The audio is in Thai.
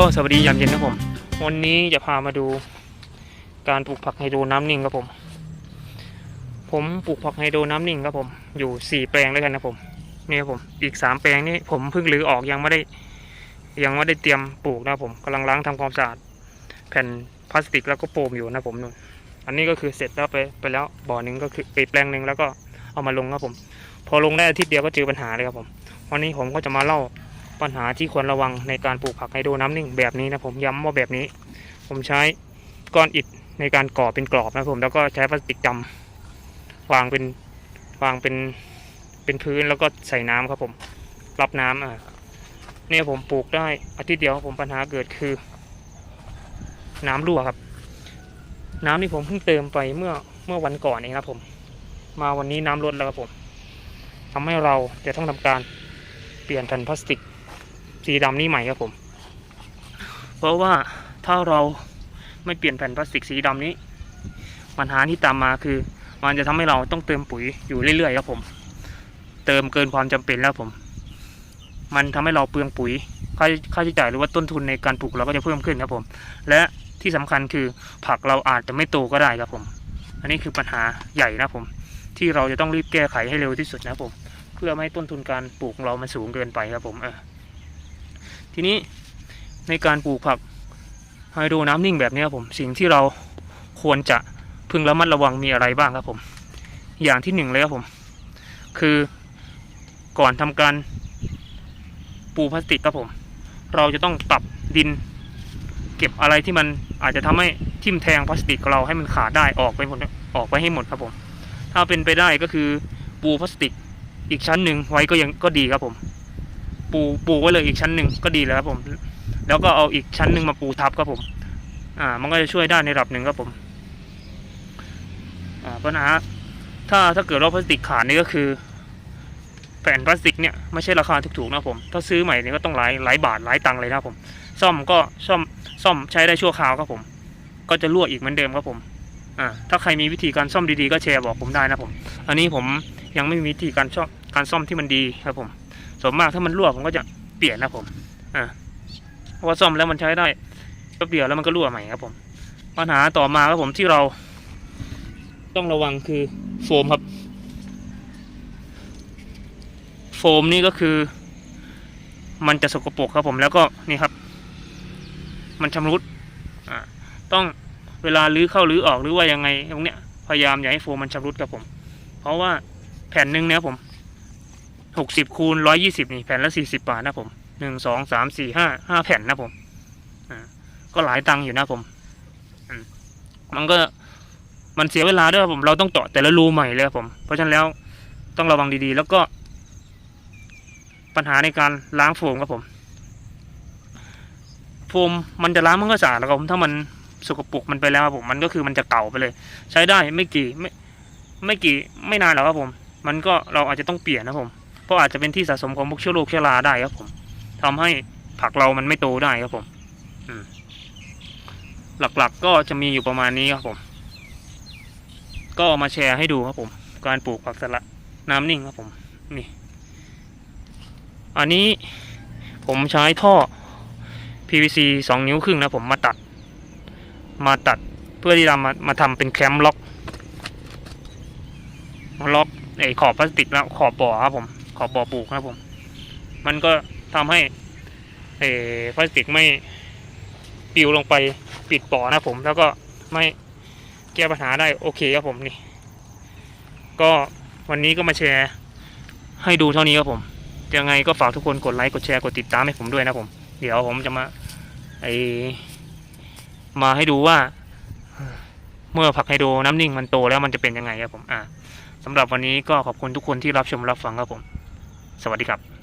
ก็สวัสดียามเย็นครับผม วันนี้จะพามาดูการปลูกผักไฮโดรน้ำนิ่งครับผม ผมปลูกผักไฮโดรน้ำนิ่งครับผม อยู่สี่แปลงด้วยกันนะผมนี่ครับผม อีกสามแปลงนี่ผมเพิ่งรื้อออกยังไม่ได้ ยังไม่ได้เตรียมปลูกนะครับผมกำลังล้างทำความสะอาดแผ่นพลาสติกแล้วก็โฟมอยู่นะผมนู่น อันนี้ก็คือเสร็จแล้วไปไปแล้วบ่อหนึ่งก็คือไปแปลงหนึ่งแล้วก็เอามาลงครับผม พอลงได้อาทิตย์เดียวก็เจอปัญหาเลยครับผม วันนี้ผมก็จะมาเล่า ปัญหาที่ควรระวังในการปลูกผักไฮโดรน้ำนิ่งแบบนี้นะผมย้ำว่าแบบนี้ ผมใช้ก้อนอิฐในการก่อเป็นกรอบนะผมแล้วก็ใช้พลาสติกดำวางเป็นวางเป็นเป็นพื้นแล้วก็ใส่น้ำครับผม รับน้ำอะเนี่ยผมปลูกได้อาทิตย์เดียวผมปัญหาเกิดคือ น้ำรั่วครับ น้ำที่ผมเพิ่งเติมไปเมื่อเมื่อวันก่อนเองครับผม มาวันนี้น้ำลดแล้วครับผมทำให้เราจะต้องทำการเปลี่ยนแผ่นพลาสติก สีดำนี่ใหม่ครับผม เพราะว่าถ้าเราไม่เปลี่ยนแผ่นพลาสติกสีดำนี้ ปัญหาที่ตามมาคือ มันจะทำให้เราต้องเติมปุ๋ยอยู่เรื่อยๆครับผม เติมเกินความจำเป็นแล้วผม มันทำให้เราเปลืองปุ๋ยค่าค่าใช้จ่ายหรือว่าต้นทุนในการปลูกเราก็จะเพิ่มขึ้นครับผม และที่สำคัญคือผักเราอาจจะไม่โตก็ได้ครับผม อันนี้คือปัญหาใหญ่นะผม ที่เราจะต้องรีบแก้ไขให้เร็วที่สุดนะครับผม เพื่อไม่ให้ต้นทุนการปลูกเรามันสูงเกินไปครับผมเออ ทีนี้ในการปลูกผักไฮโดรน้ำนิ่งแบบนี้ครับผมสิ่งที่เราควรจะพึงระมัดระวังมีอะไรบ้างครับผม อย่างที่หนึ่งเลยครับผม คือก่อนทำการปูพลาสติกครับผม เราจะต้องปรับดิน เก็บอะไรที่มันอาจจะทำให้ทิ่มแทงพลาสติกของเราให้มันขาดได้ออกไปหมดออกไปให้หมดครับผม ถ้าเป็นไปได้ก็คือปูพลาสติกอีกชั้นหนึ่งไว้ก็ยังก็ดีครับผม ปูปูไว้เลยอีกชั้นหนึ่งก็ดีแล้วครับผม แล้วก็เอาอีกชั้นหนึ่งมาปูทับครับผม อ่า มันก็จะช่วยได้ในระดับหนึ่งครับผม อ่าปัญหาถ้าถ้าเกิดว่าพลาสติกขาดนี่ก็คือ แผ่นพลาสติกเนี่ยไม่ใช่ราคาถูกๆนะครับผม ถ้าซื้อใหม่นี่ก็ต้องหลายหลายบาทหลายตังค์เลยนะครับผม ซ่อมก็ซ่อมซ่อมใช้ได้ชั่วคราวครับผม ก็จะรั่วอีกเหมือนเดิมครับผมอ่าถ้าใครมีวิธีการซ่อมดีๆก็แชร์บอกผมได้นะผม อันนี้ผมยังไม่มีวิธีการซ่อมการซ่อมที่มันดีครับผม ส่วนมากถ้ามันรั่วผมก็จะเปลี่ยนนะผม อ่าเพราะว่าซ่อมแล้วมันใช้ได้แป๊บเดียวแล้วมันก็รั่วใหม่ครับผม ปัญหาต่อมาครับผมที่เรา ต้องระวังคือโฟมครับ โฟมนี่ก็คือ มันจะสกปรกครับผมแล้วก็นี่ครับ มันชำรุดอ่าต้องเวลาลื้อเข้าลื้อออกหรือว่ายังไงตรงเนี้ยพยายามอย่าให้โฟมมันชำรุดครับผม เพราะว่าแผ่นหนึ่งเนี่ยผม หกสิบคูณร้อยี่สิบนี่แผ่นละสี่สิบบาทนะผมหนึ่งสองสามสี่ห้าห้าแผ่นนะผมอ่าก็หลายตังค์อยู่นะผมมันก็มันเสียเวลาด้วยผมเราต้องเจาะแต่ละรูใหม่เลยครับผม เพราะฉะนั้นแล้วต้องระวังดีๆ แล้วก็ ปัญหาในการล้างโฟมครับผม โฟมมันจะล้างมันก็สะอาดแล้วผมถ้ามันสกปรกมันไปแล้วผมมันก็คือมันจะเก่าไปเลย ใช้ได้ไม่กี่ไม่ไม่กี่ไม่นานหรอกครับผม มันก็เราอาจจะต้องเปลี่ยนนะผม เพราะอาจจะเป็นที่สะสมของพวกเชื้อโรคเชื้อราได้ครับผมทำให้ผักเรามันไม่โตได้ครับผมหลักๆก็จะมีอยู่ประมาณนี้ครับผม ก็มาแชร์ให้ดูครับผม การปลูกผักสลัดน้ำนิ่งครับผม นี่ อันนี้ผมใช้ท่อ PVC สองนิ้วครึ่งนะผมมาตัด มาตัดเพื่อที่จะมามาทำเป็นแคมล็อกล็อกไอ้ขอบพลาสติกแล้วขอบบ่อครับผม ขอบบ่อปลูกครับผม มันก็ทำให้ไอ้พลาสติกไม่ปิวลงไปปิดบ่อนะผม แล้วก็ไม่แก้ปัญหาได้โอเคครับผมนี่ ก็วันนี้ก็มาแชร์ให้ดูเท่านี้ครับผมยังไงก็ฝากทุกคนกดไลค์กดแชร์กดติดตามให้ผมด้วยนะผม เดี๋ยวผมจะมาไอมาให้ดูว่า เมื่อผักไฮโดรน้ำนิ่งมันโตแล้วมันจะเป็นยังไงครับผมอ่าสำหรับวันนี้ก็ขอบคุณทุกคนที่รับชมรับฟังครับผม สวัสดีครับ